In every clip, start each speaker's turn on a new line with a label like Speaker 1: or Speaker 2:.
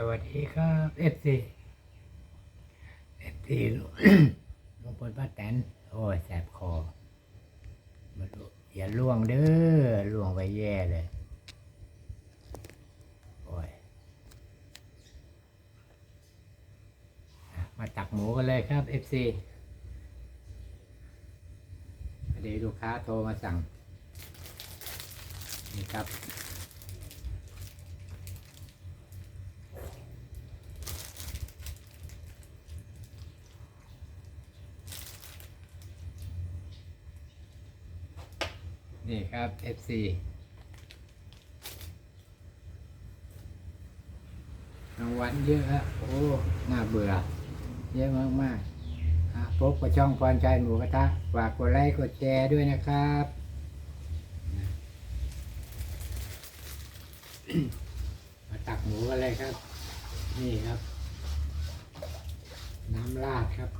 Speaker 1: สวัสดีครับเอฟซีเอฟซีลุงพลป้าแตนโอ้ยแสบคอมาดูอย่าล่วงเด้อล่วงไปแย่เลย โอ้ย มาตักหมูกันเลยครับเอฟซีพอดีลูกค้าโทรมาสั่ง นี่ครับ นี่ครับ FC รางวัลเยอะฮะโอ้น่าเบื่อ เยอะมากมากๆพบกับช่องพรชัยหมูกระทะฝากกดไลค์กดแชร์ด้วยนะครับมาตักหมูกันเลยครับ นี่ครับ น้ำราดครับ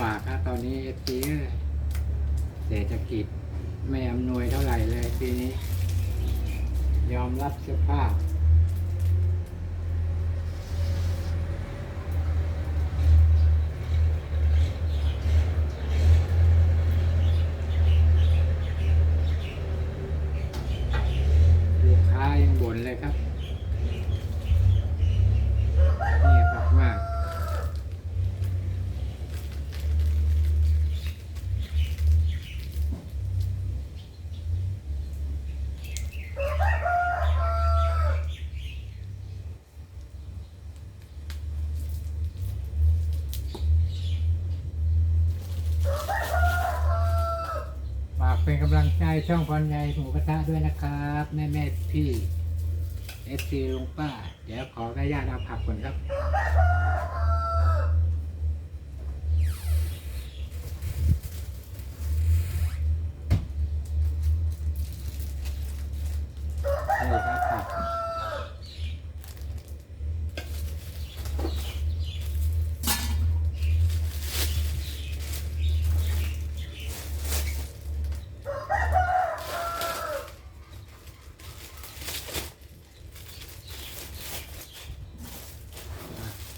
Speaker 1: บากครับตอนนี้เอฟซีเศรษฐกิจไม่อำนวยเท่าไหร่เลยปีนี้ ยอมรับสภาพลูกค้ายังบ่นเลยครับเงียบมากๆ ฝาก เป็นกำลังใจช่องพรใหญ่หมูกระทะด้วยนะครับ แม่แม่พี่เอฟซีลุงป้า เดี๋ยวขออนุญาตเอาผักก่อนครับ นี่ครับผัก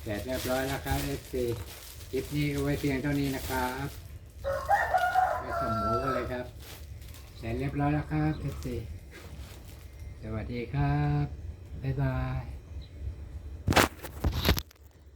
Speaker 1: เสร็จเรียบร้อยแล้วครับเอฟซีคลิปนี้เอาไว้เพียงเท่านี้นะครับไปส่งหมูกันเลยครับ เสร็จเรียบร้อยแล้วครับเอฟซีสวัสดีครับ บ๊ายบาย